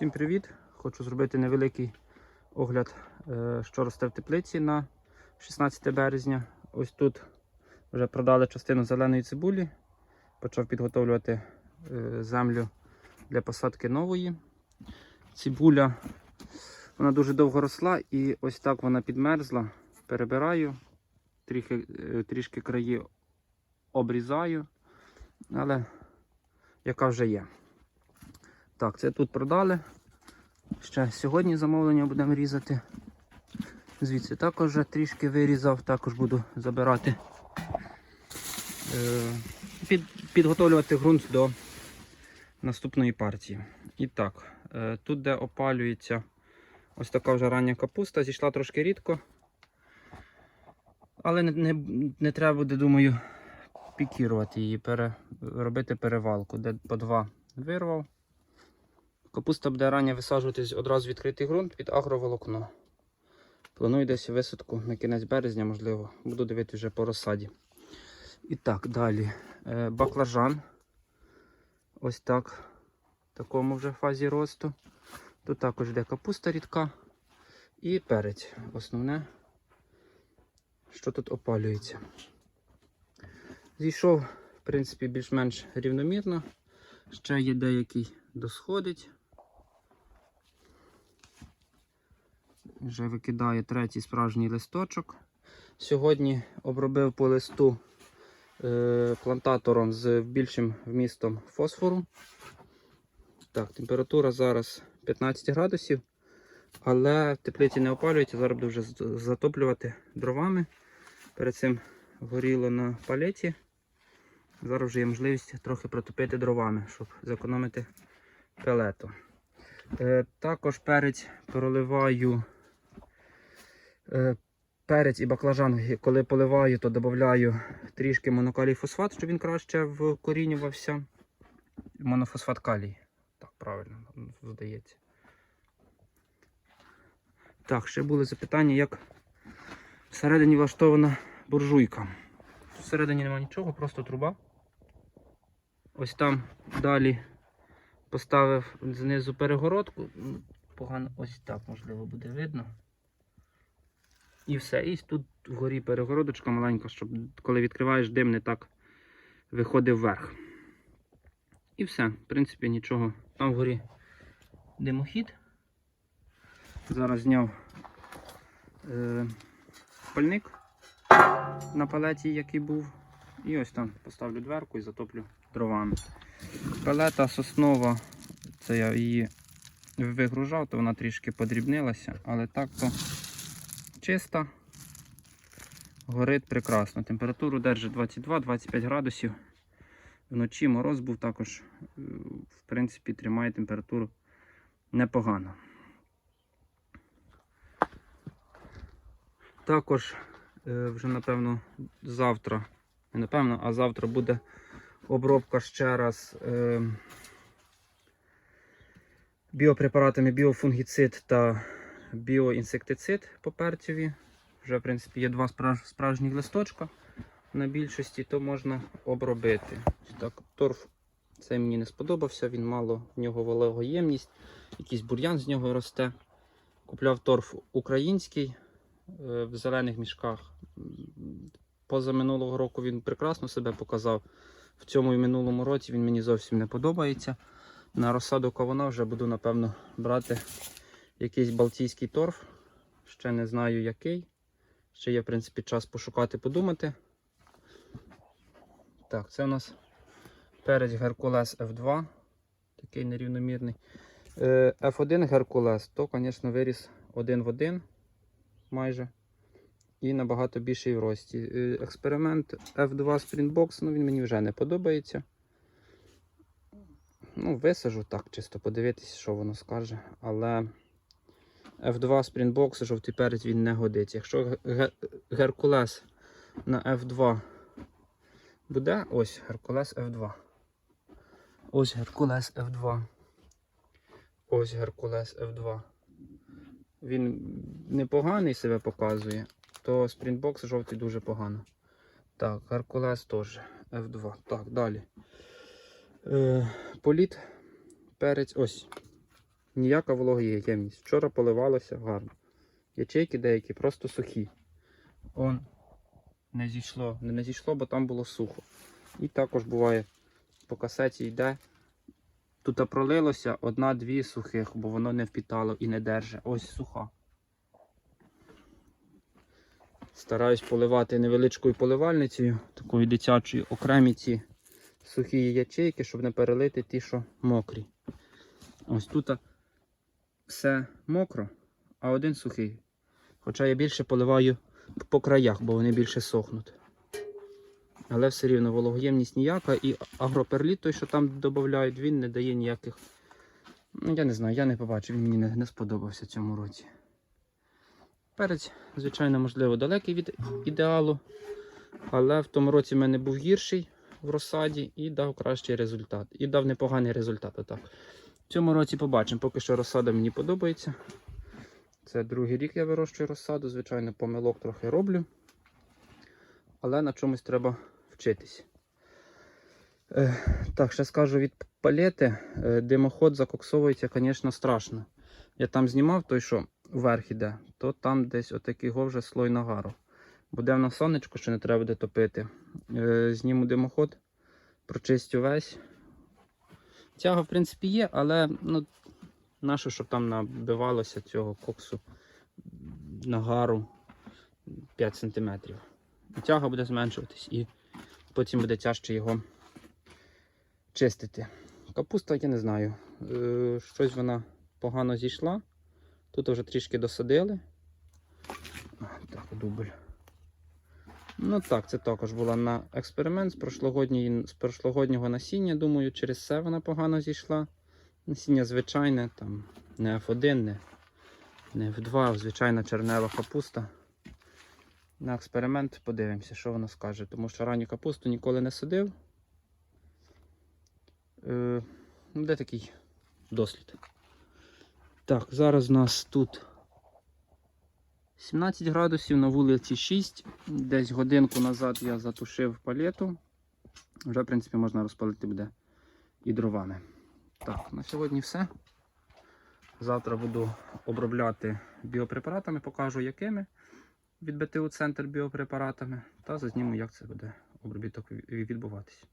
Всім привіт! Хочу зробити невеликий огляд, е, що росте в теплиці на 16 березня. Ось тут вже продали частину зеленої цибулі. Почав підготовлювати е, землю для посадки нової. Цибуля вона дуже довго росла і ось так вона підмерзла. Перебираю, трішки, е, трішки краї обрізаю, але яка вже є. Так, це тут продали. Ще сьогодні замовлення будемо різати. Звідси також вже трішки вирізав, також буду забирати, е, під, підготовлювати ґрунт до наступної партії. І так, е, тут, де опалюється ось така вже рання капуста, зійшла трошки рідко. Але не, не, не треба буде, думаю, пікірувати її, пере, робити перевалку, де по два вирвав. Капуста буде рання висаджуватись одразу відкритий ґрунт під агроволокно. Планую десь висадку на кінець березня, можливо. Буду дивитися вже по розсаді. І так, далі. Е, Баклажан. Ось так. В такому вже фазі росту. Тут також йде капуста рідка. І перець. Основне, що тут опалюється. Зійшов, в принципі, більш-менш рівномірно. Ще є деякий досходить. Вже викидає третій справжній листочок. Сьогодні обробив по листу е, плантатором з більшим вмістом фосфору. Так, температура зараз 15 градусів, але теплиці не опалюється, зараз буду вже затоплювати дровами. Перед цим горіло на палеті. Зараз вже є можливість трохи протопити дровами, щоб зекономити пелету. Е, також перець проливаю. Е, перець і баклажан, коли поливаю, то додаю трішки монокалій фосфат, щоб він краще вкорінювався. Монофосфат калій. Так, правильно, здається. Так, ще були запитання, як всередині влаштована буржуйка. Всередині немає нічого, просто труба. Ось там далі поставив знизу перегородку. Погано ось так, можливо, буде видно. І все. І тут вгорі перегородочка маленька, щоб коли відкриваєш дим, не так виходив вверх. І все, в принципі, нічого. Там вгорі димохід. Зараз зняв е, пальник на палеті, який був. І ось там поставлю дверку і затоплю дровами. Палета соснова, це я її вигружав, то вона трішки подрібнилася, але так то чиста, горить прекрасно. Температуру держить 22-25 градусів. Вночі мороз був також, е, в принципі, тримає температуру непогано. Також е, вже, напевно, завтра, не напевно, а завтра буде обробка ще раз е, біопрепаратами біофунгіцид та біоінсектицид по перцеві. Вже, в принципі, є два справж- справжніх листочка на більшості, то можна обробити. Так, торф цей мені не сподобався, він мало в нього вологоємність, якийсь бур'ян з нього росте. Купляв торф український е, в зелених мішках. М, Поза минулого року він прекрасно себе показав. В цьому і минулому році він мені зовсім не подобається. На розсаду кавуна вже буду, напевно, брати якийсь балтійський торф. Ще не знаю який. Ще є, в принципі, час пошукати, подумати. Так, це у нас перець Геркулес F2. Такий нерівномірний. Е, F1 Геркулес, то, звісно, виріс один в один майже. І набагато більший в рості. Е, Експеримент F2 Springbox, ну він мені вже не подобається. Ну, висажу так, чисто подивитися, що воно скаже. Але F2 Springbox, жовтий перець, він не годиться. Якщо Ге- Ге- Геркулес на F2 буде, ось Геркулес F2. Ось Геркулес F2. Ось Геркулес F2. Він непоганий себе показує, то Springbox жовтий дуже погано. Так, Геркулес теж F2. Так, далі. Е, політ, перець, ось. Ніяка вологоємність. Вчора поливалося гарно. Ячейки деякі просто сухі. Он не зійшло, не, не зійшло, бо там було сухо. І також буває по касеті йде. Тут пролилося одна-дві сухих, бо воно не впітало і не держить. Ось суха. Стараюсь поливати невеличкою поливальницею, такою дитячою, окремі ці сухі ячейки, щоб не перелити ті, що мокрі. Ось тут все мокро, а один сухий. Хоча я більше поливаю по краях, бо вони більше сохнуть. Але все рівно вологоємність ніяка і агроперліт, той, що там додають, він не дає ніяких. Ну, я не знаю, я не побачив, він мені не, не сподобався цьому році. Перець, звичайно, можливо, далекий від ідеалу, але в тому році в мене був гірший в розсаді і дав кращий результат. І дав непоганий результат. Отак. В цьому році побачимо, поки що розсада мені подобається. Це другий рік я вирощую розсаду, звичайно, помилок трохи роблю. Але на чомусь треба вчитись. Е, так, ще скажу від палети. Е, димоход закоксовується, звісно, страшно. Я там знімав той, що вверх іде, то там десь отакий вже слой нагару. Буде в нас сонечко, що не треба буде топити. Е, зніму димоход, прочистю весь. Тяга, в принципі, є, але ну, нащо, щоб там набивалося цього коксу нагару 5 см. Тяга буде зменшуватись і потім буде тяжче його чистити. Капуста, я не знаю. Е, щось вона погано зійшла. Тут вже трішки досадили. Так, дубль. Ну так, це також була на експеримент з, прошлогодньої- з прошлогоднього насіння. Думаю, через це вона погано зійшла. Насіння звичайне, там не F1, не, не F2, а звичайна чернева капуста. На експеримент подивимося, що воно скаже. Тому що ранню капусту ніколи не садив. Е, ну, де такий дослід? Так, зараз у нас тут 17 градусів, на вулиці 6. Десь годинку назад я затушив палету. Вже, в принципі, можна розпалити буде і дровами. Так, на сьогодні все. Завтра буду обробляти біопрепаратами, покажу якими від БТУ центр біопрепаратами та зазніму, як це буде обробіток відбуватись.